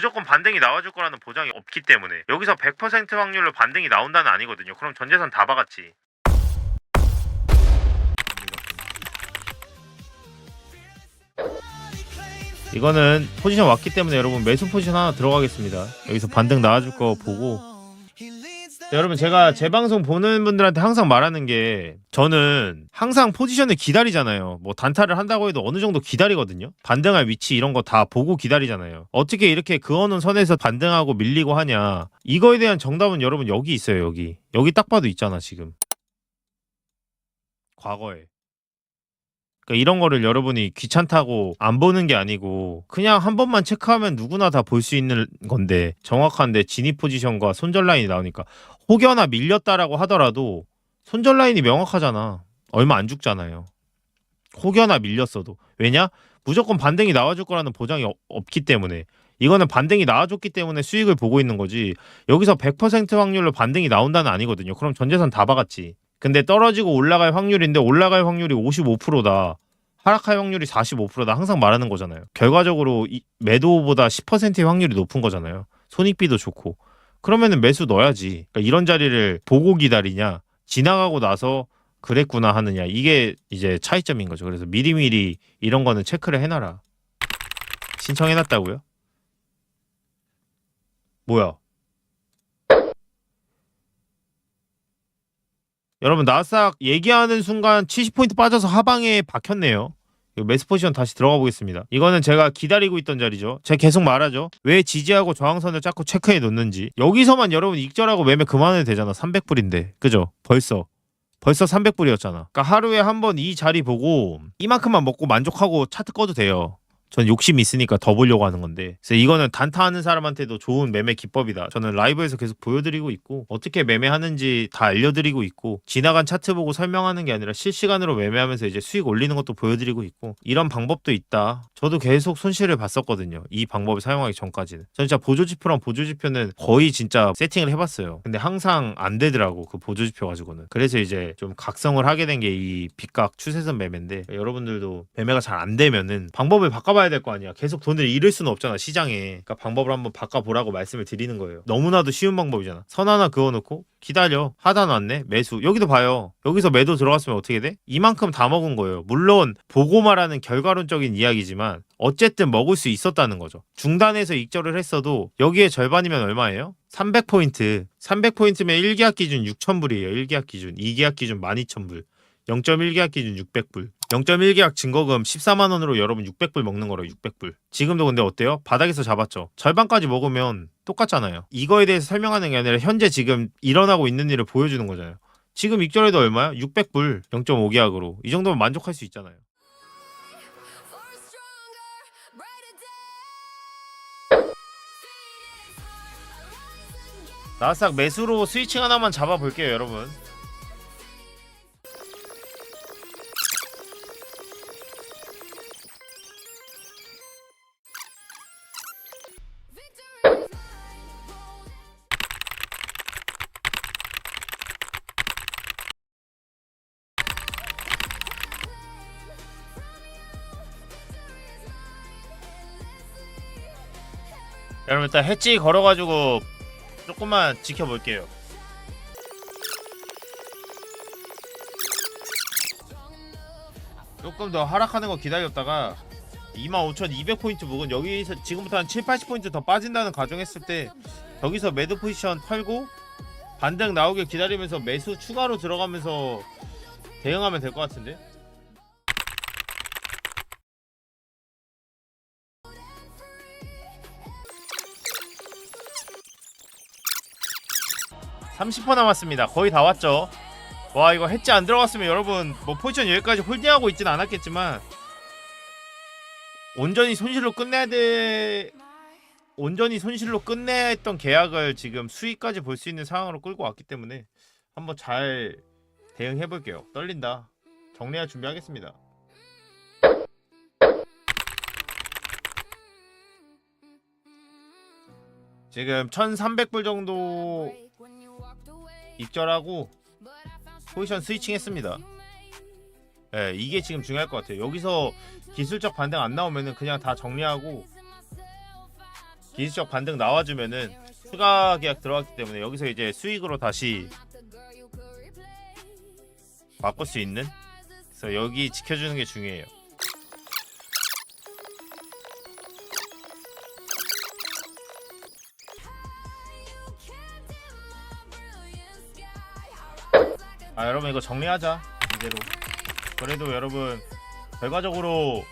무조건 반등이 나와줄 거라는 보장이 없기 때문에 여기서 100% 확률로 반등이 나온다는 아니거든요. 그럼 전재산 다 박았지. 이거는 포지션 왔기 때문에 여러분 매수 포지션 하나 들어가겠습니다. 여기서 반등 나와줄 거 보고 자, 여러분 제가 제 방송 보는 분들한테 항상 말하는 게 저는 항상 포지션을 기다리잖아요. 뭐 단타를 한다고 해도 어느 정도 기다리거든요. 반등할 위치 이런 거 다 보고 기다리잖아요. 어떻게 이렇게 그어놓은 선에서 반등하고 밀리고 하냐. 이거에 대한 정답은 여러분 여기 있어요. 여기. 여기 딱 봐도 있잖아 지금. 과거에. 그러니까 이런 거를 여러분이 귀찮다고 안 보는 게 아니고 그냥 한 번만 체크하면 누구나 다 볼 수 있는 건데 정확한데 진입 포지션과 손절 라인이 나오니까 혹여나 밀렸다라고 하더라도 손절 라인이 명확하잖아. 얼마 안 죽잖아요. 혹여나 밀렸어도. 왜냐? 무조건 반등이 나와줄 거라는 보장이 어- 없기 때문에. 이거는 반등이 나와줬기 때문에 수익을 보고 있는 거지. 여기서 100% 확률로 반등이 나온다는 아니거든요. 그럼 전재산 다 박았지. 근데 떨어지고 올라갈 확률인데 올라갈 확률이 55%다. 하락할 확률이 45%다. 항상 말하는 거잖아요. 결과적으로 이 매도보다 10%의 확률이 높은 거잖아요. 손익비도 좋고. 그러면은 매수 넣어야지. 그러니까 이런 자리를 보고 기다리냐, 지나가고 나서 그랬구나 하느냐. 이게 이제 차이점인 거죠. 그래서 미리미리 이런 거는 체크를 해놔라. 신청해놨다고요? 뭐야? 여러분 나스닥 얘기하는 순간 70포인트 빠져서 하방에 박혔네요. 이거 매스 포지션 다시 들어가 보겠습니다. 이거는 제가 기다리고 있던 자리죠. 제가 계속 말하죠. 왜 지지하고 저항선을 자꾸 체크해 놓는지. 여기서만 여러분 익절하고 매매 그만해도 되잖아. 300불인데. 그죠? 벌써. 벌써 300불이었잖아. 그러니까 하루에 한 번 이 자리 보고 이만큼만 먹고 만족하고 차트 꺼도 돼요. 전 욕심이 있으니까 더 보려고 하는 건데. 그래서 이거는 단타하는 사람한테도 좋은 매매 기법이다. 저는 라이브에서 계속 보여드리고 있고 어떻게 매매하는지 다 알려드리고 있고 지나간 차트 보고 설명하는 게 아니라 실시간으로 매매하면서 이제 수익 올리는 것도 보여드리고 있고 이런 방법도 있다. 저도 계속 손실을 봤었거든요. 이 방법을 사용하기 전까지는. 전 진짜 보조지표랑 보조지표는 거의 진짜 세팅을 해봤어요. 근데 항상 안 되더라고 그 보조지표 가지고는. 그래서 이제 좀 각성을 하게 된 게이 빗각 추세선 매매인데 여러분들도 매매가 잘 안 되면은 방법을 바꿔봐 야 될 거 아니야. 계속 돈을 잃을 수는 없잖아 시장에. 그러니까 방법을 한번 바꿔보라고 말씀을 드리는 거예요. 너무나도 쉬운 방법이잖아. 선 하나 그어놓고 기다려 하단 왔네 매수 여기도 봐요. 여기서 매도 들어갔으면 어떻게 돼? 이만큼 다 먹은 거예요. 물론 보고 말하는 결과론적인 이야기지만 어쨌든 먹을 수 있었다는 거죠. 중단해서 익절을 했어도 여기에 절반이면 얼마예요? 300포인트. 300포인트면 1계약 기준 6,000불이에요. 1계약 기준. 2계약 기준 12,000불. 0.1계약 기준 600불. 0.1계약 증거금 14만 원으로 여러분 600불 먹는 거로 600불. 지금도 근데 어때요? 바닥에서 잡았죠. 절반까지 먹으면 똑같잖아요. 이거에 대해서 설명하는 게 아니라 현재 지금 일어나고 있는 일을 보여주는 거잖아요. 지금 익절해도 얼마야? 600불 0.5계약으로. 이 정도면 만족할 수 있잖아요. 나스닥 매수로 스위칭 하나만 잡아볼게요, 여러분. 여러분 일단 해지 걸어가지고 조금만 지켜볼게요. 조금 더 하락하는 거 기다렸다가 25,200포인트 부근 여기서 지금부터 한 7, 80포인트 더 빠진다는 가정했을 때 여기서 매도 포지션 털고 반등 나오길 기다리면서 매수 추가로 들어가면서 대응하면 될 것 같은데? (30% 남았습니다) 거의 다 왔죠. 와 이거 해지 안 들어갔으면 여러분 뭐 포지션 여기까지 홀딩하고 있진 않았겠지만 온전히 손실로 끝내야 돼 온전히 손실로 끝내야 했던 계약을 지금 수익까지 볼 수 있는 상황으로 끌고 왔기 때문에 한번 잘 대응해 볼게요. 떨린다. 정리할 준비하겠습니다. 지금 1300불 정도 입절하고 포지션 스위칭 했습니다. 예, 이게 지금 중요할 것 같아요. 여기서 기술적 반등 안 나오면은 그냥 다 정리하고 기술적 반등 나와주면은 추가 계약 들어갔기 때문에 여기서 이제 수익으로 다시 바꿀 수 있는 그래서 여기 지켜주는 게 중요해요. 아 여러분 이거 정리하자 이제로. 그래도 여러분 결과적으로